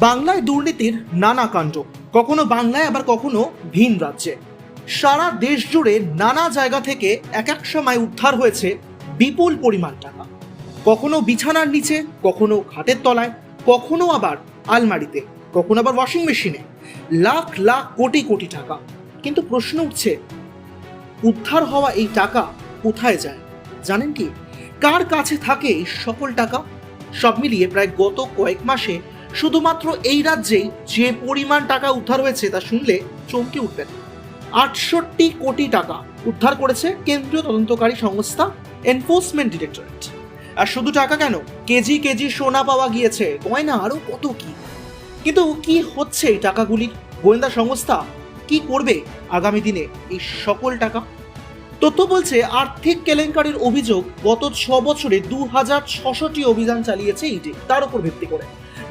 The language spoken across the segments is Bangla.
বাংলায় দুর্নীতির নানা কাণ্ড। কখনো বাংলায়, আবার কখনো ভিন রাজ্যে। সারা দেশ জুড়ে নানা জায়গা থেকে এক এক সময় উদ্ধার হয়েছে বিপুল পরিমাণ টাকা। কখনো বিছানার নিচে, কখনো খাটের তলায়, কখনো আবার আলমারিতে, কখনো আবার ওয়াশিং মেশিনে লাখ লাখ কোটি কোটি টাকা। কিন্তু প্রশ্ন উঠছে, উদ্ধার হওয়া এই টাকা কোথায় যায়? জানেন কি? কার কাছে থাকে সকল টাকা? সব মিলিয়ে প্রায় গত কয়েক মাসে শুধুমাত্র এই রাজ্যেই যে পরিমাণ টাকা উদ্ধার হয়েছে তা শুনলে চমকে উঠবেন। আটষট্টি কোটি টাকা উদ্ধার করেছে কেন্দ্রীয় তদন্তকারী সংস্থা এনফোর্সমেন্ট ডিরেক্টরেট আর শুধু টাকা কেন? কেজি কেজি সোনা পাওয়া গিয়েছে। গয়না আরও কত কি? কিন্তু কি হচ্ছে এই টাকাগুলির গোয়েন্দা সংস্থা কি করবে আগামী দিনে এই সকল টাকা? তথ্য বলছে, আর্থিক কেলেঙ্কারির অভিযোগ গত ছ বছরে দু হাজার ছশোটি অভিযান চালিয়েছে ইডি। তার উপর ভিত্তি করে।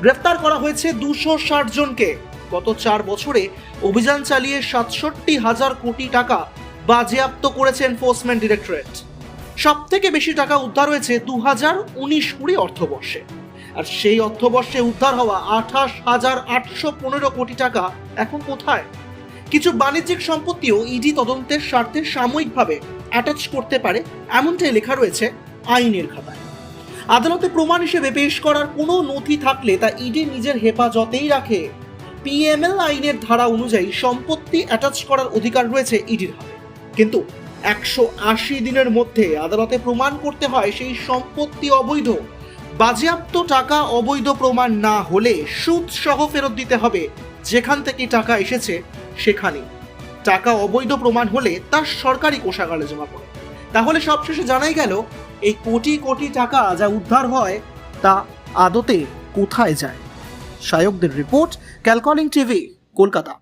গ্রেফতার করা হয়েছে দুশো ষাট জনকে। গত চার বছরে অভিযান চালিয়ে সাতষট্টি হাজার কোটি টাকা বাজেয়াপ্ত করেছে এনফোর্সমেন্ট ডিরেক্টরেট সব থেকে বেশি টাকা উদ্ধার হয়েছে দু হাজার উনিশ কুড়ি অর্থবর্ষে। আর সেই অর্থবর্ষে উদ্ধার হওয়া আঠাশ হাজার আটশো পনেরো কোটি টাকা এখন কোথায়? কিছু বাণিজ্যিক সম্পত্তিও ইডি তদন্তের স্বার্থে সাময়িকভাবে অ্যাটাচ করতে পারে, এমনটাই লেখা রয়েছে আইনের খাতায়। আদালতে প্রমাণ হিসেবে পেশ করার কোনো নথি থাকলে তা ইডি নিজের হেফাজতেই রাখে। পিএমএল আইনের ধারা অনুযায়ী সম্পত্তি অ্যাটাচ করার অধিকার রয়েছে ইডির হাতে। কিন্তু একশো আশি দিনের মধ্যে আদালতে প্রমাণ করতে হয় সেই সম্পত্তি অবৈধ। বাজেয়াপ্ত টাকা অবৈধ প্রমাণ না হলে সুদ সহ ফেরত দিতে হবে। যেখান থেকে টাকা এসেছে সেখানে টাকা অবৈধ প্রমাণ হলে তার সরকারি কোষাগারে জমা পড়ে। তাহলে সবশেষে জানাই গেল, এই কোটি কোটি টাকা যা উদ্ধার হয়, তা আদতে কোথায় যায়? সায়কদের রিপোর্ট, ক্যালকলিং টিভি, কলকাতা।